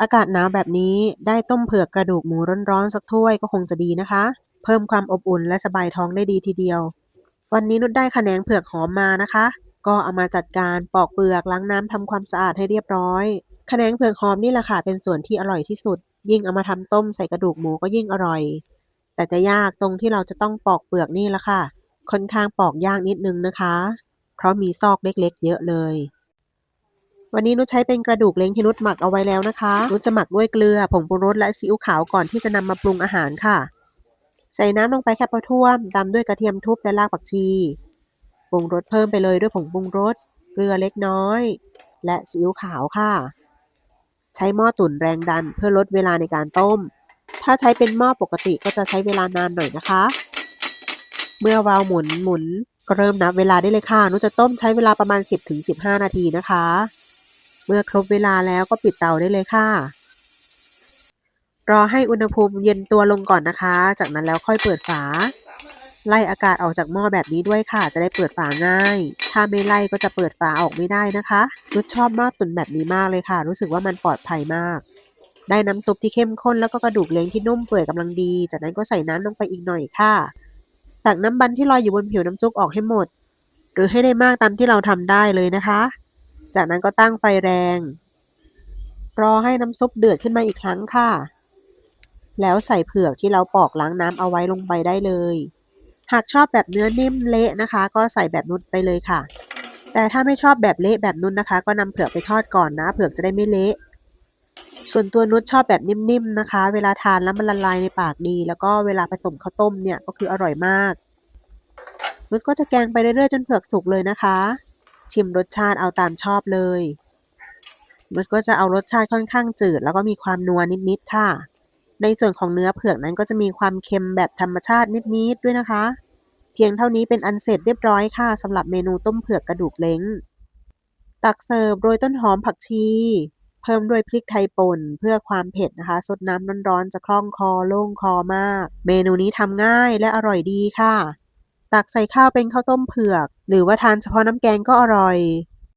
อากาศหนาวแบบนี้ได้ต้มเผือกกระดูกหมูร้อนๆสักถ้วยก็คงจะดีนะคะ เพิ่มความอบอุ่นและสบายท้องได้ดีทีเดียว วันนี้นุชได้ขแหนงเผือกหอมมานะคะ ก็เอามาจัดการปอกเปลือกล้างน้ำทำความสะอาดให้เรียบร้อยขแหนงเผือกหอมนี่แหละค่ะเป็นส่วนที่อร่อยที่สุด ยิ่งเอามาทำต้มใส่กระดูกหมูก็ยิ่งอร่อย แต่จะยากตรงที่เราจะต้องปอกเปลือกนี่แหละค่ะค่อนข้างปอกยากนิดนึงนะคะ เพราะมีซอกเล็กๆ เยอะเลย วันนี้นุชใช้เป็นกระดูกเล้งที่นุชหมักเอาไว้แล้วนะคะนุชจะหมักด้วยเกลือผงปรุงรสและซีอิ๊วขาวก่อนที่จะนำมาปรุงอาหารค่ะ ใส่น้ำลงไปแค่พอท่วมตามด้วยกระเทียมทุบและรากผักชีปรุงรสเพิ่มไปเลยด้วยผงปรุงรสเกลือเล็กน้อย และซีอิ๊วขาวค่ะ ใช้หม้อตุ๋นแรงดันเพื่อลดเวลาในการต้ม ถ้าใช้เป็นหม้อปกติก็จะใช้เวลานานหน่อยนะคะ เมื่อวาล์วหมุนหมุนก็เริ่มนับเวลาได้เลยค่ะนุชจะต้มใช้เวลาประมาณ 10-15 นาทีนะคะ มื่อครบเวลาแล้วก็ปิดเตาได้เลยค่ะ รอให้อุณหภูมิเย็นตัวลงก่อนนะคะ จากนั้นแล้วค่อยเปิดฝา ไล่อากาศออกจากหม้อแบบนี้ด้วยค่ะ จะได้เปิดฝาง่าย ถ้าไม่ไล่ก็จะเปิดฝาออกไม่ได้นะคะนุชชอบหม้อตุ๋นแบบนี้มากเลยค่ะ รู้สึกว่ามันปลอดภัยมาก ได้น้ำซุปที่เข้มข้นแล้วก็กระดูกเล้งที่นุ่มเปื่อยกำลังดี จากนั้นก็ใส่น้ำลงไปอีกหน่อยค่ะ ตักน้ำบันที่ลอยอยู่บนผิวน้ำซุปออกให้หมด หรือให้ได้มากตามที่เราทำได้เลยนะคะ จากนั้นก็ตั้งไฟแรง รอให้น้ำซุปเดือดขึ้นมาอีกครั้งค่ะ แล้วใส่เผือกที่เราปอกล้างน้ำเอาไว้ลงไปได้เลย หากชอบแบบเนื้อนิ่มเละนะคะ ก็ใส่แบบนุชไปเลยค่ะ แต่ถ้าไม่ชอบแบบเละแบบนุชนะคะ ก็นำเผือกไปทอดก่อนนะ เผือกจะได้ไม่เละส่วนตัวนุชชอบแบบนิ่มๆนะคะ เวลาทานแล้วมันละลายในปากดี แล้วก็เวลาผสมข้าวต้มเนี่ยก็คืออร่อยมากนุชก็จะแกงไปเรื่อยๆจนเผือกสุกเลยนะคะ ชิมรสชาติเอาตามชอบเลยนุชก็จะเอารสชาติค่อนข้างจืด แล้วก็มีความนัวนิดๆค่ะ ในส่วนของเนื้อเผือกนั้นก็จะมีความเค็มแบบธรรมชาตินิดๆด้วยนะคะ เพียงเท่านี้เป็นอันเสร็จเรียบร้อยค่ะสำหรับเมนูต้มเผือกกระดูกเล้ง ตักเสิร์ฟโรยต้นหอมผักชี เพิ่มด้วยพริกไทยป่นเพื่อความเผ็ดนะคะ สดน้ำร้อนๆจะคล่องคอโล่งคอมาก เมนูนี้ทำง่ายและอร่อยดีค่ะ ตักใส่ข้าวเป็นข้าวต้มเผือก หรือว่าทานเฉพาะน้ำแกงก็อร่อย